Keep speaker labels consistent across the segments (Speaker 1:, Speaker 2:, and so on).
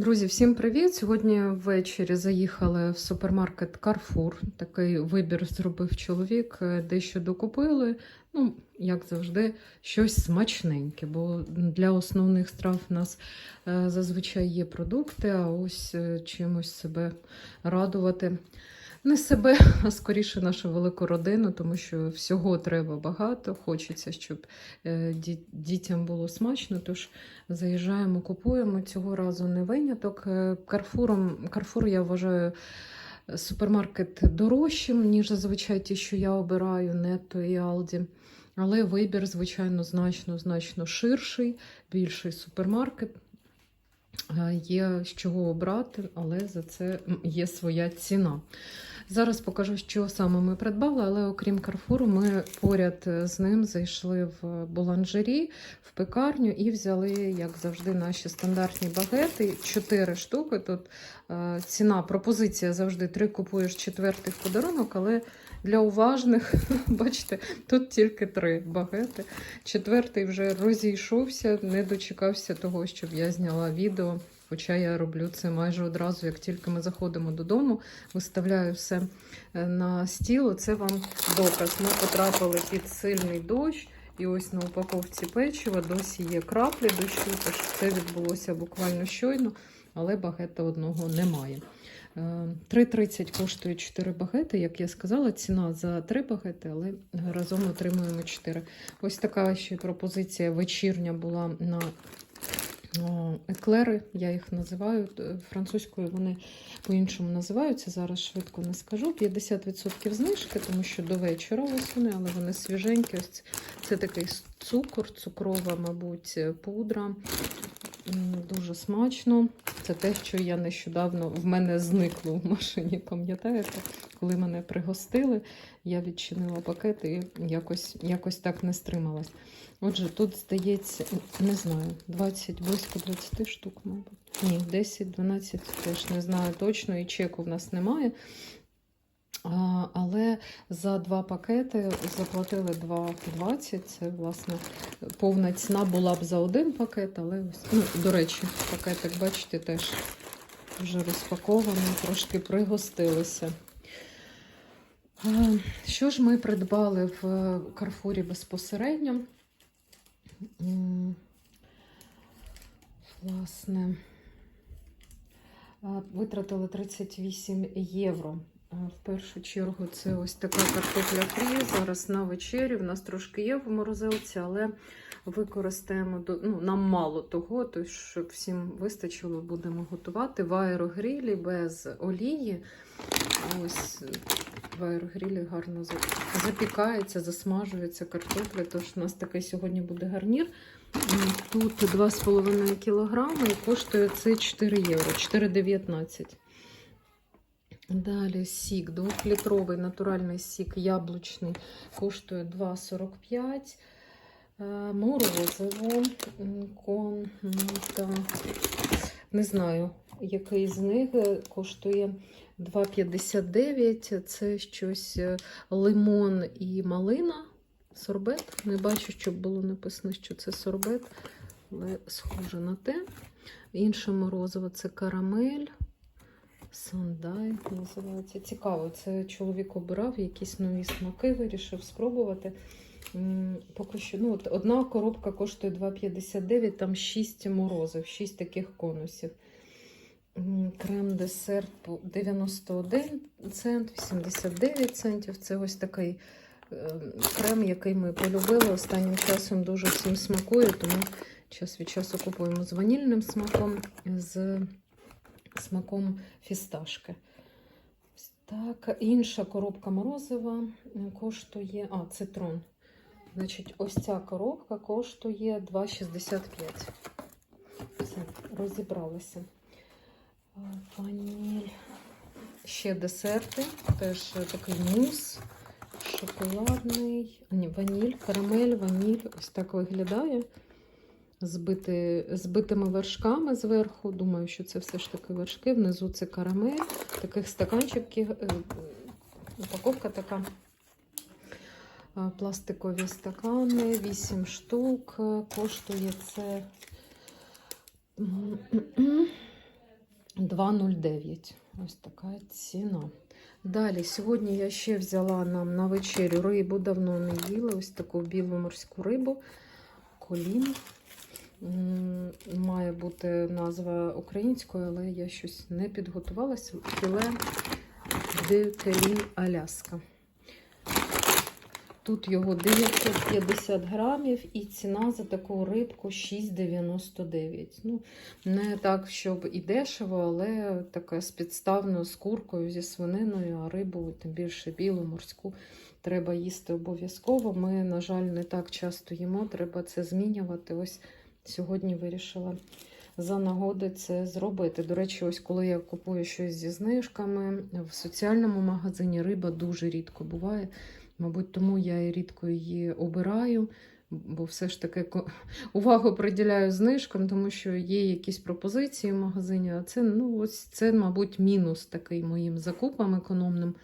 Speaker 1: Друзі, всім привіт! Сьогодні ввечері заїхали в супермаркет Carrefour. Такий вибір зробив чоловік, е, дещо докупили. Ну, як завжди, щось смачненьке, бо для основних страв в нас е, зазвичай є продукти, а ось е, чимось себе радувати. Не себе, а скоріше нашу велику родину, тому що всього треба багато. Хочеться, щоб е, дітям було смачно. Тож заїжджаємо, купуємо. Цього разу не виняток. Е, Карфуром, Карфур я вважаю супермаркет дорожчим, ніж зазвичай ті, що я обираю, Нетто і Алді. Але вибір, звичайно, значно, значно ширший, більший супермаркет. Е, Є з чого обрати, але за це є своя ціна. Зараз покажу, що саме ми придбали, але окрім Карфуру, ми поряд з ним зайшли в буланжері, в пекарню і взяли, як завжди, наші стандартні багети. Чотири штуки. Тут е, ціна, пропозиція завжди три купуєш четвертий в подарунок, але для уважних, бачите, тут тільки три багети. Четвертий вже розійшовся, не дочекався того, щоб я зняла відео. Хоча я роблю це майже одразу, як тільки ми заходимо додому, виставляю все е, на стіл. Це вам доказ. Ми потрапили під сильний дощ, і ось на упаковці печива досі є краплі дощу, тож це відбулося буквально щойно, але багета одного немає. Е, 3,30 коштує 4 багети, як я сказала, ціна за 3 багети, але разом отримуємо 4. Ось така ще пропозиція вечірня була на еклери, я їх називаю. Французькою вони по-іншому називаються. Зараз швидко не скажу. 50% знижки, тому що до вечора ось вони, але вони свіженькі. Ось це такий цукор, цукрова, мабуть, пудра. Дуже смачно. Це те, що я нещодавно в мене зникло в машині. Пам'ятаєте, коли мене пригостили, я відчинила пакет і якось, якось так не стрималась. Отже, тут здається, не знаю, 20, близько 20 штук, мабуть. Ні, 10, 12, теж не знаю точно, і чеку в нас немає. Але за два пакети заплатили 2,20. Це, власне, повна ціна була б за один пакет, але ось, ну, до речі, пакетик, бачите, теж вже розпакований, трошки пригостилися. Що ж ми придбали в Карфурі безпосередньо? Власне, витратили 38 євро. В першу чергу це ось така картопля фрі. Зараз на вечерю. В нас трошки є в морозилці, але використаємо ну, нам мало того, то щоб всім вистачило, будемо готувати в аерогрілі без олії. Ось в аерогрілі гарно запікається, засмажується картопля. Тож у нас такий сьогодні буде гарнір. Тут 2,5 кілограми і коштує це 4 євро, 4,19. Далі сік, 2-літровий натуральний сік яблучний коштує 2,45. Е, Морозиво, м, кон, м, та, не знаю, який з них е, коштує 2,59. Це щось е, лимон і малина. Сорбет. Не бачу, щоб було написано, що це сорбет, але схоже на те. Інше морозиво це карамель. Сандай називається. Цікаво, це чоловік обирав якісь нові смаки, вирішив спробувати. Поки що, ну, от одна коробка коштує 2,59, там 6 морозив, 6 таких конусів. Крем-десерт 91 цент, 89 центів. Це ось такий е, крем, який ми полюбили. Останнім часом дуже всім смакує, тому час від часу купуємо з ванільним смаком, з смаком фісташки. Так, інша коробка морозива коштує. А, цитрон. Значить, ось ця коробка коштує 2,65. Все, розібралися. Ваніль. Ще десерти. Теж такий мус. Шоколадний. Ні, ваніль, карамель, ваніль. Ось так виглядає. Збити, збитими вершками зверху. Думаю, що це все ж таки вершки. Внизу це карамель. Таких стаканчиків. е, Упаковка така. Пластикові стакани, 8 штук. Коштує це 2,09. Ось така ціна. Далі, сьогодні я ще взяла нам на вечерю рибу, давно не їла. Ось таку білу морську рибу. Колін. Має бути назва українською, але я щось не підготувалася. Філе де Келін Аляска. Тут його 950 грамів і ціна за таку рибку 6,99. Ну, не так, щоб і дешево, але така з підставною з куркою, зі свининою, а рибу, тим більше білу, морську, треба їсти обов'язково. Ми, на жаль, не так часто їмо, треба це змінювати. Ось сьогодні вирішила за нагоди це зробити. До речі, ось коли я купую щось зі знижками, в соціальному магазині риба дуже рідко буває. Мабуть, тому я і рідко її обираю, бо все ж таки увагу приділяю знижкам, тому що є якісь пропозиції в магазині. А це, ну, ось це, мабуть, мінус такий моїм закупам економним,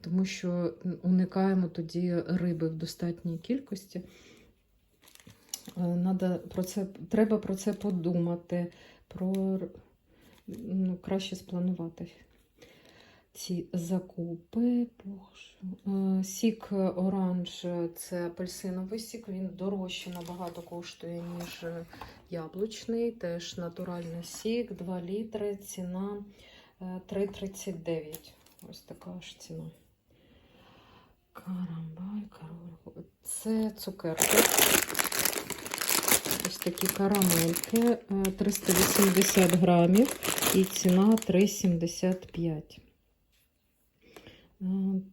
Speaker 1: тому що уникаємо тоді риби в достатній кількості. Е, Надо про це, треба про це подумати, про, ну, краще спланувати ці закупи. Е, Сік оранж це апельсиновий сік, він дорожче набагато коштує, ніж яблучний. Теж натуральний сік, 2 літри, ціна е, 3,39. Ось така ж ціна. Карамбай, карамбай. Це цукерки. Такі карамельки, е, 380 грамів і ціна 3,75. Е,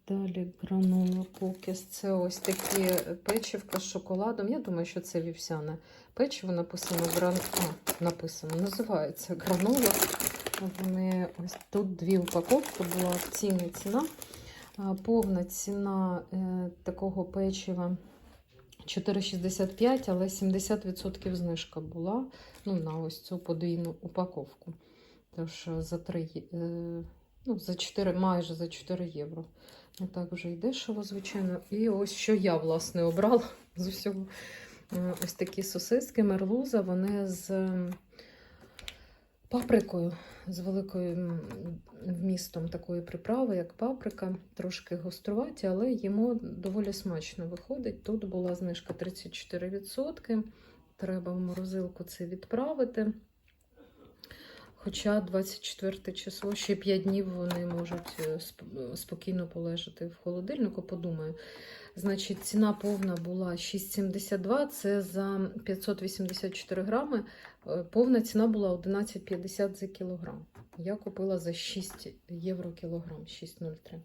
Speaker 1: Далі гранула кукіс. Це ось такі печивка з шоколадом. Я думаю, що це вівсяне печиво. Написано гран... а, написано, називається гранула. Вони ось тут дві упаковки була акційна ціна. Повна ціна е, такого печива 4,65, але 70% знижка була ну, на ось цю подвійну упаковку. Тож за 3, е, ну, за 4, майже за 4 євро. Не так вже і дешево, звичайно. І ось що я, власне, обрала з усього. Е, Ось такі сосиски мерлуза, вони з паприкою, з великою вмістом такої приправи, як паприка, трошки гоструваті, але йому доволі смачно виходить. Тут була знижка 34%. Треба в морозилку це відправити. Хоча 24 число, ще 5 днів вони можуть е, спокійно полежати в холодильнику, подумаю. Значить, ціна повна була 6,72, це за 584 грами. Е, Повна ціна була 11,50 за кілограм. Я купила за 6 євро кілограм, 6,03.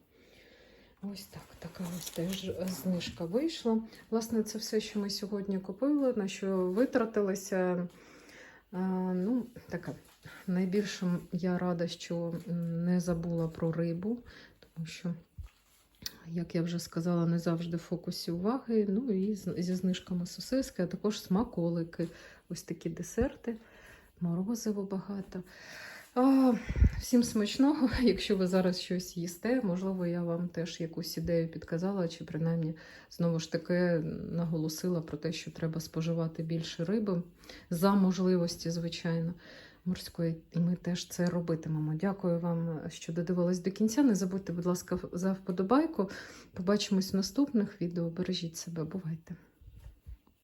Speaker 1: Ось так, така ось теж знижка вийшла. Власне, це все, що ми сьогодні купили, на що витратилися. Е, Ну, таке. Найбільше я рада, що не забула про рибу, тому що, як я вже сказала, не завжди в фокусі уваги. Ну і зі знижками сосиски, а також смаколики. Ось такі десерти, морозиво багато. А, всім смачного, якщо ви зараз щось їсте, можливо, я вам теж якусь ідею підказала, чи принаймні знову ж таки наголосила про те, що треба споживати більше риби за можливості, звичайно морської, і ми теж це робитимемо. Дякую вам, що додивились до кінця. Не забудьте, будь ласка, за вподобайку. Побачимось в наступних відео. Бережіть себе, бувайте!